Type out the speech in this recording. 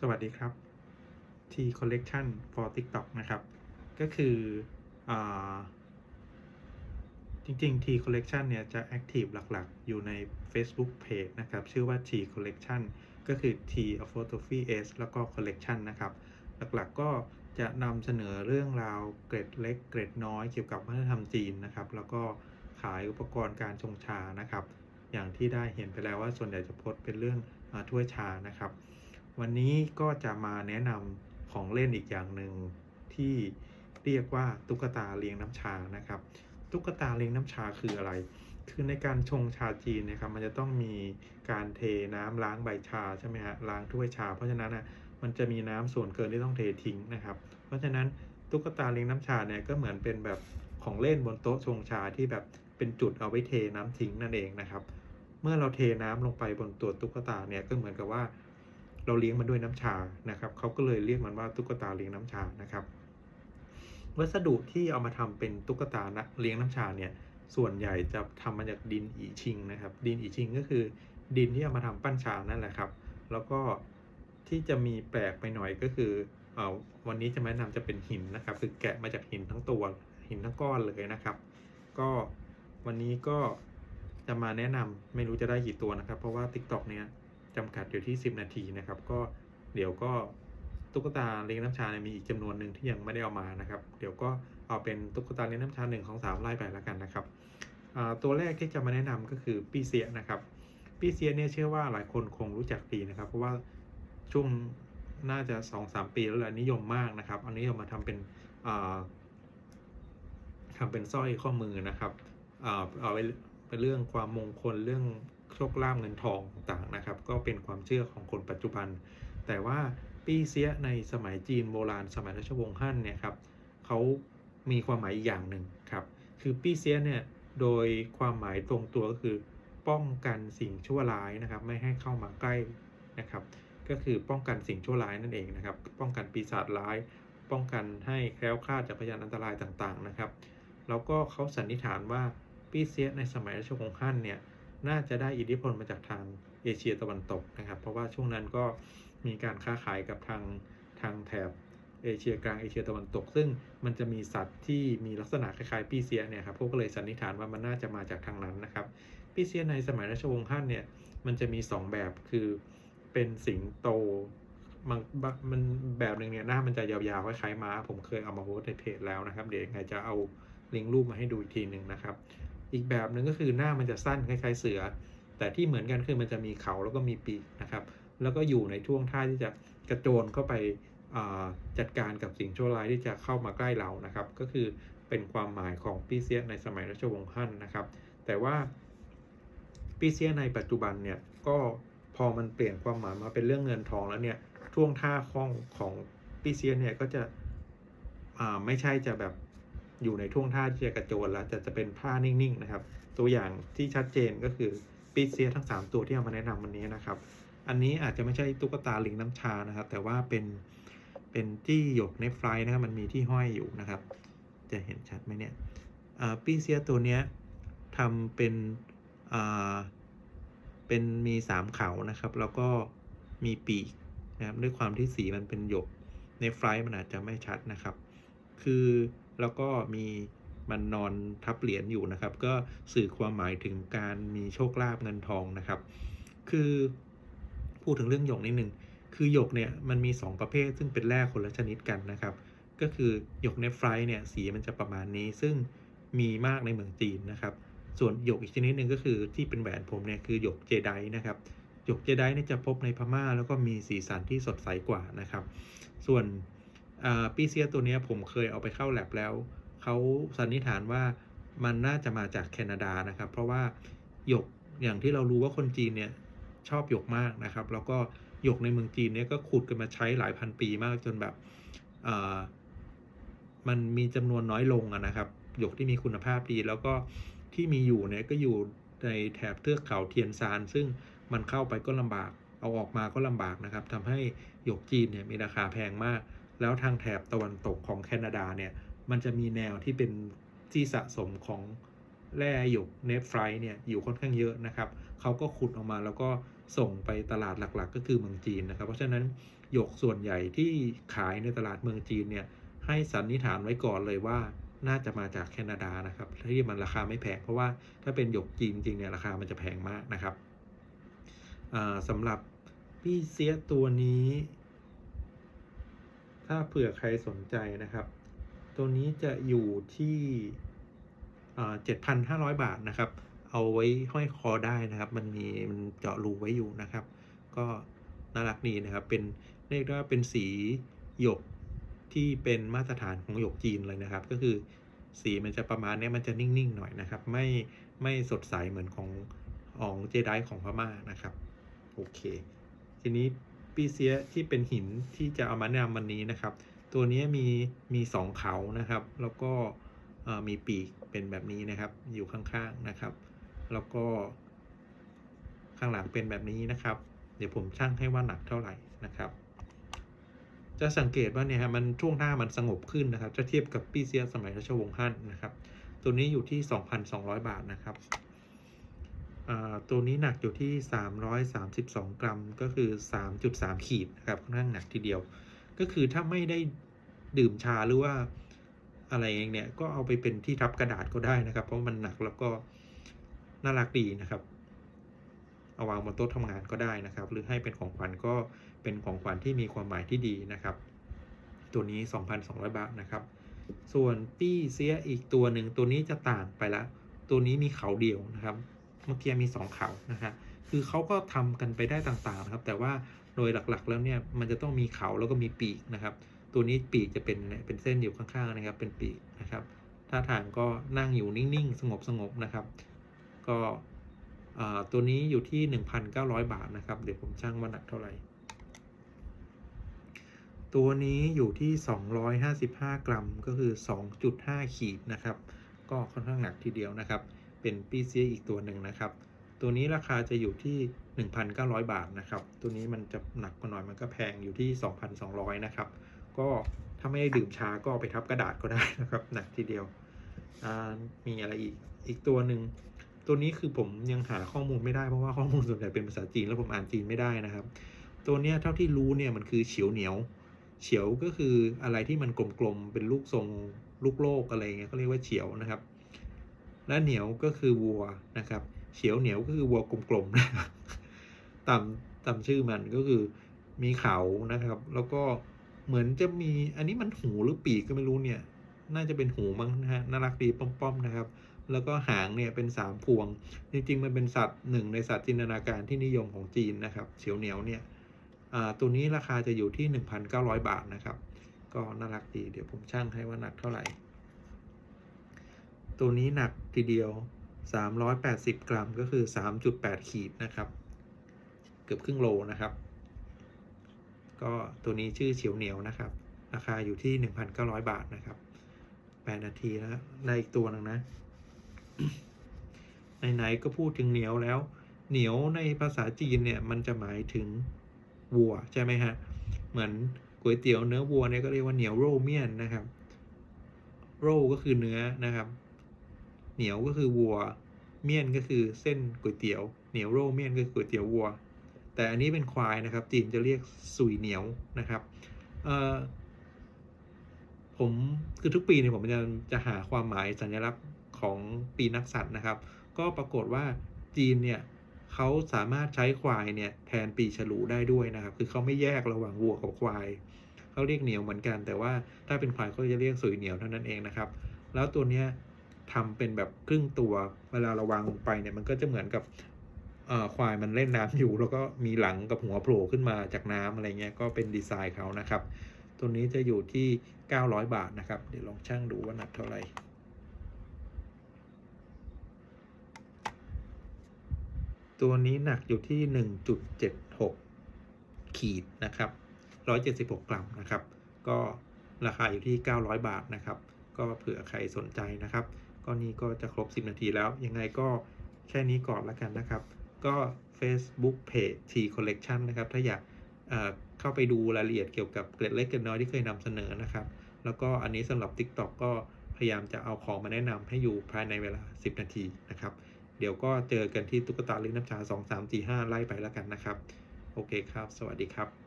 สวัสดีครับ T Collection for TikTok นะครับ ก็คืออจริงๆ T Collection เนี่ยจะ Active หลักๆ อยู่ใน Facebook Page นะครับ ชื่อว่า T Collection ก็คือ T Apostrophe S แล้วก็ Collection นะครับ หลักๆก็จะนำเสนอเรื่องราวเกร็ดเล็ก เกร็ดน้อยเกี่ยวกับวัฒนธรรมจีนนะครับ แล้วก็ขายอุปกรณ์การชงชานะครับ อย่างที่ได้เห็นไปแล้วว่าส่วนใหญ่จะโพสเป็นเรื่องอถ้วยชานะครับ วันนี้ก็จะมาแนะนำของเล่นอีกอย่างหนึ่งที่เรียกว่าตุ๊กตาเลี้ยงน้ำชานะครับ ตุ๊กตาเลี้ยงน้ำชาคืออะไร คือในการชงชาจีนนะครับ มันจะต้องมีการเทน้ำล้างใบชาใช่ไหมฮะล้างถ้วยชา เพราะฉะนั้นอะมันจะมีน้ำส่วนเกินที่ต้องเททิ้งนะครับ เพราะฉะนั้นตุ๊กตาเลี้ยงน้ำชาเนี่ยก็เหมือนเป็นแบบของเล่นบนโต๊ะชงชาที่แบบเป็นจุดเอาไว้เทน้ำทิ้งนั่นเองนะครับ เมื่อเราเทน้ำลงไปบนตัวตุ๊กตาเนี่ยก็เหมือนกับว่า เราเลี้ยงมันด้วยน้ำชานะครับเขาก็เลยเรียกมันว่าตุ๊กตาเลี้ยงน้ำชานะครับ วัสดุที่เอามาทำเป็นตุ๊กตานะเลี้ยงน้ำชาเนี่ยส่วนใหญ่จะทำมาจากดินอีชิงนะครับ ดินอีชิงก็คือ ดินที่เอามาทำปั้นชานั่นแหละครับ แล้วก็ที่จะมีแปลกไปหน่อยก็คือเออวันนี้จะแนะนำจะเป็นหินนะครับ คือแกะมาจากหินทั้งตัวหินทั้งก้อนเลยนะครับ ก็วันนี้ก็จะมาแนะนำไม่รู้จะได้กี่ตัวนะครับ เพราะว่า TikTok เนี่ย จำกัดอยู่ที่ 10 นาทีนะครับ ก็เดี๋ยวก็ตุ๊กตาเลี้ยงน้ำชาเนี่ยมีอีกจำนวนหนึ่งที่ยังไม่ได้เอามานะครับ เดี๋ยวก็เอาเป็นตุ๊กตาเลี้ยงน้ำชาหนึ่งของสามไล่ไปแล้วกันนะครับตัวแรกที่จะมาแนะนำก็คือปีเสียนะครับปีเสียเนี่ยเชื่อว่าหลายคนคงรู้จักดีนะครับ เพราะว่าช่วงน่าจะสองสามปีแล้วแหละนิยมมากนะครับ อันนี้เอามาทำเป็นอ่าทำเป็นสร้อยข้อมือนะครับเอาไว้เป็นเรื่องความมงคลเรื่อง โชคลาภเงินทองต่างๆนะครับ ก็เป็นความเชื่อของคนปัจจุบัน แต่ว่าปีเสียในสมัยจีนโบราณสมัยราชวงศ์ฮั่นเนี่ยครับเขามีความหมายอีกอย่างหนึ่งครับคือปีเสียเนี่ยโดยความหมายตรงตัวก็คือป้องกันสิ่งชั่วร้ายนะครับ ไม่ให้เข้ามาใกล้นะครับ ก็คือป้องกันสิ่งชั่วร้ายนั่นเองนะครับ ป้องกันปีศาจร้าย ป้องกันให้แคล้วคลาดจากพยานอันตรายต่างๆนะครับ แล้วก็เขาสันนิษฐานว่าปีเสียในสมัยราชวงศ์ฮั่นเนี่ย น่าจะได้อิทธิพลมาจากทางเอเชียตะวันตกนะครับ เพราะว่าช่วงนั้นก็มีการค้าขายกับทางทางแถบเอเชียกลางเอเชียตะวันตก ซึ่งมันจะมีสัตว์ที่มีลักษณะคล้ายๆปีเซียเนี่ยครับพวกก็เลยสันนิษฐานว่ามันน่าจะมาจากทางนั้นนะครับปีเซียในสมัยราชวงศ์ฮั่นเนี่ยมันจะมี 2 แบบคือเป็นสิงโตมันมันแบบหนึ่งเนี่ยหน้ามันจะยาวๆคล้ายๆม้าผมเคยเอามาโพสในเพจแล้วนะครับ เดี๋ยวยังไงจะเอาลิงก์รูปมาให้ดูอีกทีหนึ่งนะครับ อีกแบบหนึ่งก็คือหน้ามันจะสั้นคล้ายๆเสือ แต่ที่เหมือนกันคือมันจะมีเขาแล้วก็มีปีกนะครับ แล้วก็อยู่ในช่วงท่าที่จะกระโจนเข้าไปจัดการกับสิ่งชั่วร้ายที่จะเข้ามาใกล้เรานะครับ ก็คือเป็นความหมายของปีเซียในสมัยรัชวงศ์ฮั่นนะครับ แต่ว่าปีเซียในปัจจุบันเนี่ยก็พอมันเปลี่ยนความหมายมาเป็นเรื่องเงินทองแล้วเนี่ยช่วงท่าคล้องของปีเซียเนี่ยก็จะไม่ใช่จะแบบ อยู่ในท่วงท่าที่จะกระโจนแล้วจะจะเป็นผ้านิ่งๆนะครับ ตัวอย่างที่ชัดเจนก็คือปีเซียทั้ง 3 ตัวที่เอามาแนะนำวันนี้นะครับ อันนี้อาจจะไม่ใช่ตุ๊กตาลิงน้ำชานะครับ แต่ว่าเป็นเป็นที่หยกในไฟนะครับมันมีที่ห้อยอยู่นะครับ จะเห็นชัดไหมเนี่ยปีเซียตัวเนี้ยทำเป็นเป็นมีสามเขานะครับ แล้วก็มีปีกนะครับด้วยความที่สีมันเป็นหยกในไฟมันอาจจะไม่ชัดนะครับ คือ แล้วก็มีมันนอนทับเหรียญอยู่นะครับ ก็สื่อความหมายถึงการมีโชคลาภเงินทองนะครับ คือพูดถึงเรื่องหยกนิดนึงคือหยกเนี่ยมันมี 2 ประเภท ซึ่งเป็นแร่คนละชนิดกันนะครับ ก็คือหยกในไฟเนี่ยสีมันจะประมาณนี้ ซึ่งมีมากในเมืองจีนนะครับ ส่วนหยกอีกชนิดหนึ่งก็คือที่เป็นแหวนผมเนี่ยคือหยกเจไดนะครับหยกเจไดเนี่ยจะพบในพม่า แล้วก็มีสีสันที่สดใสกว่านะครับ ส่วน ปีเซียตัวนี้ผมเคยเอาไปเข้าแลบแล้ว เขาสันนิษฐานว่ามันน่าจะมาจากแคนาดานะครับ เพราะว่าหยกอย่างที่เรารู้ว่าคนจีนเนี่ยชอบหยกมากนะครับ แล้วก็หยกในเมืองจีนเนี่ยก็ขุดกันมาใช้หลายพันปีมากจนแบบมันมีจำนวนน้อยลงนะครับ หยกที่มีคุณภาพดี แล้วก็ที่มีอยู่เนี่ยก็อยู่ในแถบเทือกเขาเทียนซาน ซึ่งมันเข้าไปก็ลำบาก เอาออกมาก็ลำบากนะครับทำให้หยกจีนเนี่ยมีราคาแพงมาก แล้วทางแถบตะวันตกของแคนาดาเนี่ย มันจะมีแนวที่เป็นที่สะสมของแร่หยกเนฟไฟเนี่ยอยู่ค่อนข้างเยอะนะครับ เขาก็ขุดออกมาแล้วก็ส่งไปตลาดหลักๆ ก็คือเมืองจีนนะครับ เพราะฉะนั้นหยกส่วนใหญ่ที่ขายในตลาดเมืองจีนเนี่ยให้สันนิษฐานไว้ก่อนเลยว่าน่าจะมาจากแคนาดานะครับที่มันราคาไม่แพงเพราะว่าถ้าเป็นหยกจีนจริงเนี่ยราคามันจะแพงมากนะครับสำหรับพี่เสียตัวนี้ ถ้าเผื่อใครสนใจนะครับ ตัวนี้จะอยู่ที่เจ็ดพันห้าร้อยบาทนะครับ เอาไว้ห้อยคอได้นะครับ มันมีมันเจาะรูไว้อยู่นะครับ ก็น่ารักดีนะครับ เป็นเรียกได้ว่าเป็นสีหยกที่เป็นมาตรฐานของหยกจีนเลยนะครับ ก็คือสีมันจะประมาณนี้มันจะนิ่งๆหน่อยนะครับ ไม่ไม่สดใสเหมือนของของเจไดของพม่านะครับ โอเค ทีนี้ ปีเซียที่เป็นหินที่จะเอามาแนะนำวันนี้นะครับ ตัวนี้มีมีสองเขานะครับ แล้วก็มีปีกเป็นแบบนี้นะครับ อยู่ข้างๆนะครับ แล้วก็ข้างหลังเป็นแบบนี้นะครับ เดี๋ยวผมชั่งให้ว่าหนักเท่าไหร่นะครับ จะสังเกตว่าเนี่ยฮะมันช่วงหน้ามันสงบขึ้นนะครับ จะเทียบกับปีเซียสมัยราชวงศ์ฮั่นนะครับ ตัวนี้อยู่ที่ 2,200 บาทนะครับ ตัวนี้หนักอยู่ที่ 332 กรัม ก็คือ 3.3 ขีดนะครับค่อนข้างหนักทีเดียว ก็คือถ้าไม่ได้ดื่มชาหรือว่าอะไรเองเนี่ย ก็เอาไปเป็นที่ทับกระดาษก็ได้นะครับ เพราะมันหนักแล้วก็น่ารักดีนะครับ เอาวางบนโต๊ะทำงานก็ได้นะครับ หรือให้เป็นของขวัญก็เป็นของขวัญที่มีความหมายที่ดีนะครับ ตัวนี้ 2,200 บาทนะครับ ส่วนปี้เสียอีกตัวหนึ่งตัวนี้จะต่างไปละ ตัวนี้มีเขาเดียวนะครับ เมื่อกี้มีสองเขานะฮะคือเขาก็ทำกันไปได้ต่างๆนะครับ แต่ว่าโดยหลักๆแล้วเนี่ยมันจะต้องมีเขาแล้วก็มีปีกนะครับ ตัวนี้ปีกจะเป็นเป็นเส้นอยู่ข้างๆนะครับ เป็นปีกนะครับท่าทางก็นั่งอยู่นิ่งๆ สงบๆนะครับ ก็ตัวนี้อยู่ที่ 1,900 บาทนะครับ เดี๋ยวผมช่างว่าหนักเท่าไหร่ ตัวนี้อยู่ที่ 255 กรัมก็คือ 2.5 ขีดนะครับ ก็ค่อนข้างหนักทีเดียวนะครับ เป็นปีเซียอีกตัวหนึ่งนะครับ ตัวนี้ราคาจะอยู่ที่ 1,900 บาทนะครับ ตัวนี้มันจะหนักกว่าหน่อยมันก็แพงอยู่ที่ 2,200 นะครับ ก็ถ้าไม่ได้ดื่มชาก็ไปทับกระดาษก็ได้นะครับ หนักทีเดียวมีอะไรอีกอีกตัวหนึ่งตัวนี้คือผมยังหาข้อมูลไม่ได้เพราะว่าข้อมูลส่วนใหญ่เป็นภาษาจีนแล้วผมอ่านจีนไม่ได้นะครับ ตัวนี้เท่าที่รู้เนี่ยมันคือเฉียวเหนียว เฉียวก็คืออะไรที่มันกลมๆเป็นลูกทรงลูกโลกอะไรเงี้ยเขาเรียกว่าเฉียวนะครับ และเหนียวก็คือวัวนะครับ เฉียวเหนียวก็คือวัวกลมๆนะครับตามตามชื่อมันก็คือมีเขานะครับ แล้วก็เหมือนจะมีอันนี้มันหูหรือปีกก็ไม่รู้เนี่ย น่าจะเป็นหูมั้งนะฮะน่ารักดีป้อมๆนะครับ แล้วก็หางเนี่ยเป็นสามพวง จริงๆมันเป็นสัตว์หนึ่งในสัตว์จินตนาการที่นิยมของจีนนะครับ เฉียวเหนียวเนี่ยตัวนี้ราคาจะอยู่ที่ 1,900 บาทนะครับ ก็น่ารักดี เดี๋ยวผมช่างให้ว่าหนักเท่าไหร่ ตัวนี้หนักทีเดียว 380 กรัมก็คือ 3.8 ขีดนะครับ เกือบครึ่งโลนะครับ ก็ตัวนี้ชื่อเฉียวเหนียวนะครับ ราคาอยู่ที่ 1,900 บาทนะครับ 8 นาทีแล้วได้อีกตัวนึงนะ ไหนๆก็พูดถึงเหนียวแล้ว เหนียวในภาษาจีนเนี่ยมันจะหมายถึงวัวใช่ไหมฮะ เหมือนก๋วยเตี๋ยวเนื้อวัวเนี่ยก็เรียกว่าเหนียวโรเมียนนะครับ โรก็คือเนื้อนะครับ เหนียวก็คือวัว เมี่ยนก็คือเส้นก๋วยเตี๋ยว เหนียวโร่เมี่ยนก็คือก๋วยเตี๋ยววัว แต่อันนี้เป็นควายนะครับ จีนจะเรียกสุยเหนียวนะครับเอ่อผมคือทุกปีเนี่ยผมจะจะหาความหมายสัญลักษณ์ของปีนักสัตว์นะครับ ก็ปรากฏว่าจีนเนี่ยเขาสามารถใช้ควายเนี่ยแทนปีฉลูได้ด้วยนะครับ คือเขาไม่แยกระหว่างวัวกับควายเขาเรียกเหนียวเหมือนกัน แต่ว่าถ้าเป็นควายเขาจะเรียกสุยเหนียวเท่านั้นเองนะครับ แล้วตัวเนี้ย ทำเป็นแบบครึ่งตัว เวลาเราวางลงไปเนี่ยมันก็จะเหมือนกับควายมันเล่นน้ำอยู่ แล้วก็มีหลังกับหัวโผล่ขึ้นมาจากน้ำอะไรเงี้ยก็เป็นดีไซน์เขานะครับ ตัวนี้จะอยู่ที่ 900 บาทนะครับ เดี๋ยวลองชั่งดูว่าหนักเท่าไหร่ตัวนี้หนักอยู่ที่ 1.76 ขีดนะครับ 176 กรัมนะครับ ก็ราคาอยู่ที่ 900 บาทนะครับ ก็เผื่อใครสนใจนะครับ ก็นี้ก็จะครบ 10 นาทีแล้ว ยังไงก็แค่นี้ก่อนละกันนะครับ ก็ Facebook Page T Collection นะครับ ถ้าอยากเข้าไปดูรายละเอียดเกี่ยวกับเกล็ดเล็กเกล็ดน้อยที่เคยนำเสนอนะครับ แล้วก็อันนี้สำหรับ TikTok ก็พยายามจะเอาของมาแนะนำให้อยู่ภายในเวลา 10 นาทีนะครับ เดี๋ยวก็เจอกันที่ตุ๊กตาลิ้นน้ำชา 2 3 4 5 ไล่ไปแล้วกันนะครับ โอเคครับ สวัสดีครับ